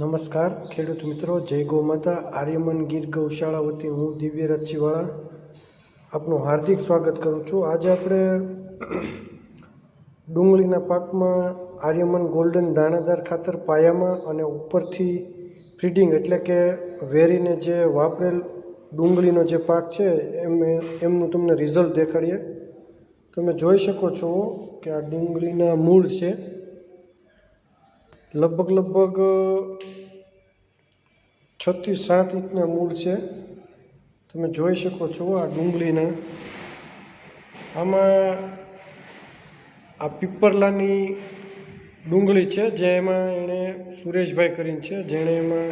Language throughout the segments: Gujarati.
નમસ્કાર, ખેડૂત મિત્રો, જય ગૌ માતા. આર્યમન ગીર ગૌશાળા વતી હું દિવ્ય રચીવાળા આપનું હાર્દિક સ્વાગત કરું છું. આજે આપણે ડુંગળીના પાકમાં આર્યમન ગોલ્ડન દાણાદાર ખાતર પાયામાં અને ઉપરથી ફીડિંગ એટલે કે વેરીને જે વાપરેલ ડુંગળીનો જે પાક છે, એમ એમનું તમને રિઝલ્ટ દેખાડીએ. તમે જોઈ શકો છો કે આ ડુંગળીના મૂળ છે. લગભગ લગભગ છથી સાત ઇંચના મૂળ છે. તમે જોઈ શકો છો આ ડુંગળીના. આમાં આ પીપરલાની ડુંગળી છે જે એમાં એણે સુરેશભાઈ કરીને છે, જેણે એમાં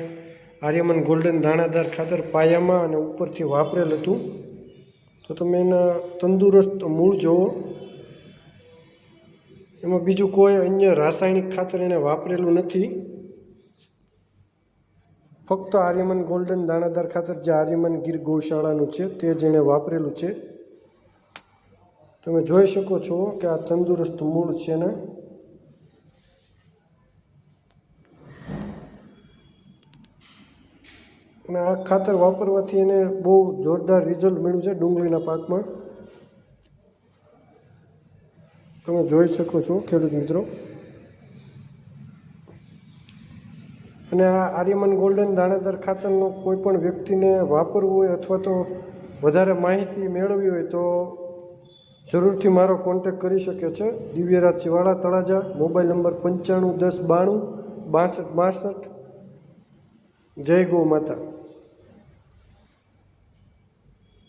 આર્યમન ગોલ્ડન દાણાદાર ખાતર પાયામાં અને ઉપરથી વાપરેલ હતું. તો તમે એના તંદુરસ્ત મૂળ જુઓ. એમાં બીજું કોઈ અન્ય રાસાયણિક ખાતર એણે વાપરેલું નથી. ફક્ત આર્યમન ગોલ્ડન દાણાદાર ખાતર જે આર્યમન ગીર ગૌશાળાનું છે તે જ એણે વાપરેલું છે. તમે જોઈ શકો છો કે આ તંદુરસ્ત મૂળ છે ને. અને આ ખાતર વાપરવાથી એને બહુ જોરદાર રિઝલ્ટ મળ્યું છે ડુંગળીના પાકમાં. તમે જોઈ શકો છો, ખેડૂત મિત્રો. અને આ આર્યમન ગોલ્ડન દાણેદાર ખાતરનો કોઈ પણ વ્યક્તિને વાપરવું હોય અથવા તો વધારે માહિતી મેળવવી હોય તો જરૂરથી મારો કોન્ટેક કરી શકે છે. દિવ્યરાજ શિવાળા, તળાજા, મોબાઈલ નંબર પંચાણું દસ બાણું, બાસઠ બાસઠ. જય ગૌ માતા.